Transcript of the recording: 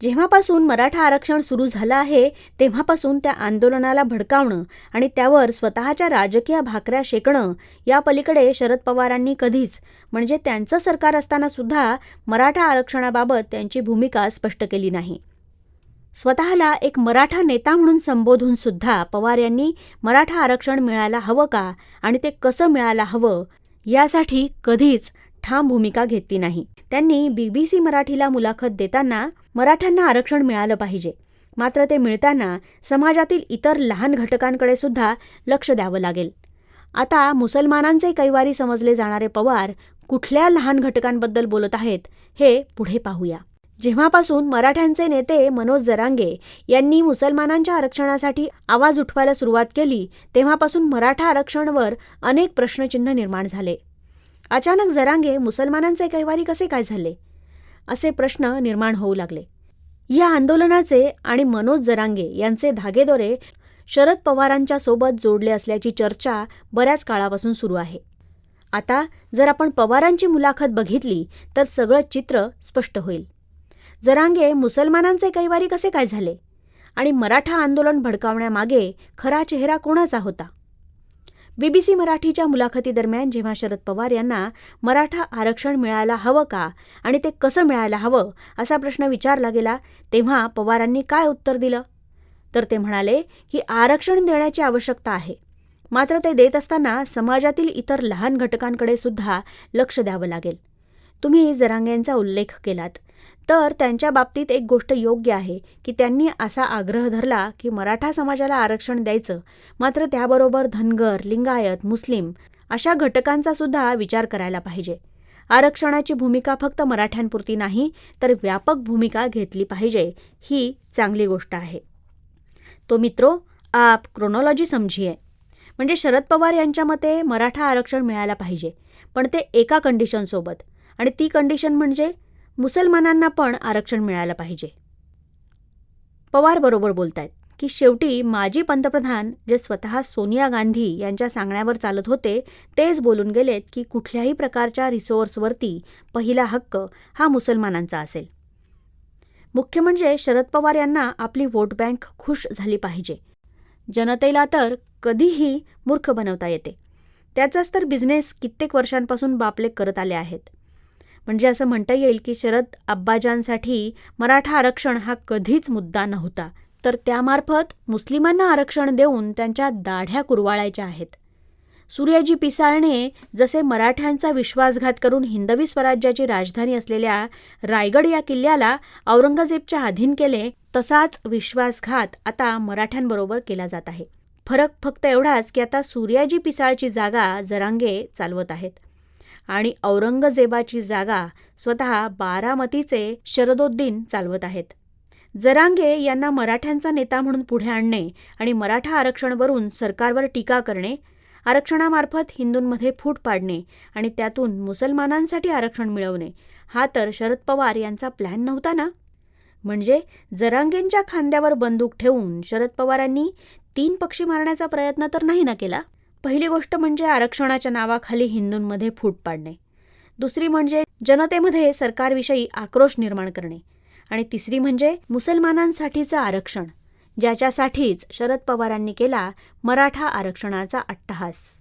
जेव्हापासून मराठा आरक्षण सुरू झालं आहे तेव्हापासून त्या आंदोलनाला भडकावणं आणि त्यावर स्वतःच्या राजकीय भाकऱ्या शेकणं या पलीकडे शरद पवारांनी कधीच म्हणजे त्यांचं सरकार असताना सुद्धा मराठा आरक्षणाबाबत त्यांची भूमिका स्पष्ट केली नाही. स्वतःला एक मराठा नेता म्हणून संबोधून सुद्धा पवार यांनी मराठा आरक्षण मिळायला हवं का आणि ते कसं मिळायला हवं यासाठी कधीच ठाम भूमिका घेतली नाही. त्यांनी बीबीसी मराठीला मुलाखत देताना मराठ्यांना आरक्षण मिळालं पाहिजे. मात्र ते मिळताना समाजातील इतर लहान घटकांकडे सुद्धा लक्ष द्यावं लागेल. आता मुसलमानांचे कैवारी समजले जाणारे पवार कुठल्या लहान घटकांबद्दल बोलत आहेत हे पुढे पाहूया. जेव्हापासून मराठ्यांचे नेते मनोज जरांगे यांनी मुसलमानांच्या आरक्षणासाठी आवाज उठवायला सुरुवात केली तेव्हापासून मराठा आरक्षणवर अनेक प्रश्नचिन्ह निर्माण झाले. अचानक जरांगे मुसलमानांचे कैवारी कसे काय झाले? असे प्रश्न निर्माण होऊ लागले. या आंदोलनाचे आणि मनोज जरांगे यांचे धागेदोरे शरद पवारांच्या सोबत जोडले असल्याची चर्चा बऱ्याच काळापासून सुरू आहे. आता जर आपण पवारांची मुलाखत बघितली तर सगळं चित्र स्पष्ट होईल. जरांगे मुसलमानांचे कैवारी कसे काय झाले? आणि मराठा आंदोलन भडकावण्यामागे खरा चेहरा कोणाचा होता? बीबीसी मराठीच्या मुलाखतीदरम्यान जेव्हा शरद पवार यांना मराठा आरक्षण मिळायला हवं का आणि ते कसं मिळायला हवं असा प्रश्न विचारला गेला तेव्हा पवारांनी काय उत्तर दिलं? तर ते म्हणाले की आरक्षण देण्याची आवश्यकता आहे. मात्र ते देत असताना समाजातील इतर लहान घटकांकडे सुद्धा लक्ष द्यावं लागेल. तुम्ही जरांगेंचा उल्लेख केलात. तर त्यांच्या बाबतीत एक गोष्ट योग्य आहे की त्यांनी असा आग्रह धरला की मराठा समाजाला आरक्षण द्यायचं. मात्र त्याबरोबर धनगर लिंगायत मुस्लिम अशा घटकांचा सुद्धा विचार करायला पाहिजे. आरक्षणाची भूमिका फक्त मराठ्यांपुरती नाही तर व्यापक भूमिका घेतली पाहिजे ही चांगली गोष्ट आहे. तो मित्रो आप क्रोनॉलॉजी समजिये म्हणजे शरद पवार यांच्या मते मराठा आरक्षण मिळायला पाहिजे पण ते एका कंडिशनसोबत आणि ती कंडिशन म्हणजे मुसलमानांना पण आरक्षण मिळायला पाहिजे. पवार बरोबर बोलतायत की शेवटी माजी पंतप्रधान जे स्वतः सोनिया गांधी यांच्या सांगण्यावर चालत होते तेच बोलून गेलेत की कुठल्याही प्रकारच्या रिसोर्सवरती पहिला हक्क हा मुसलमानांचा असेल. मुख्य म्हणजे शरद पवार यांना आपली वोट बँक खुश झाली पाहिजे. जनतेला तर कधीही मूर्ख बनवता येते. त्याचाच तर बिझनेस कित्येक वर्षांपासून बापले करत आले आहेत. म्हणजे असं म्हणता येईल की शरद अब्बाजांसाठी मराठा आरक्षण हा कधीच मुद्दा नव्हता. तर त्यामार्फत मुस्लिमांना आरक्षण देऊन त्यांच्या दाढ्या कुरवाळायच्या आहेत. सूर्याजी पिसाळने जसे मराठ्यांचा विश्वासघात करून हिंदवी स्वराज्याची राजधानी असलेल्या रायगड या किल्ल्याला औरंगजेबच्या अधीन केले तसाच विश्वासघात आता मराठ्यांबरोबर केला जात आहे. फरक फक्त एवढाच की आता सूर्याजी पिसाळची जागा जरांगे चालवत आहेत. आणि औरंगजेबाची जागा स्वतः बारामतीचे शरदोद्दीन चालवत आहेत. जरांगे यांना मराठ्यांचा नेता म्हणून पुढे आणणे आणि मराठा आरक्षणवरून सरकारवर टीका करणे आरक्षणामार्फत हिंदूंमध्ये फूट पाडणे आणि त्यातून मुसलमानांसाठी आरक्षण मिळवणे हा तर शरद पवार यांचा प्लॅन नव्हता ना? म्हणजे जरांगेंच्या खांद्यावर बंदूक ठेवून शरद पवारांनी तीन पक्षी मारण्याचा प्रयत्न तर नाही ना केला? पहिली गोष्ट म्हणजे आरक्षणाच्या नावाखाली हिंदूंमध्ये फूट पाडणे. दुसरी म्हणजे जनतेमध्ये सरकारविषयी आक्रोश निर्माण करणे. आणि तिसरी म्हणजे मुसलमानांसाठीचं आरक्षण ज्याच्यासाठीच शरद पवारांनी केला मराठा आरक्षणाचा अट्टहास.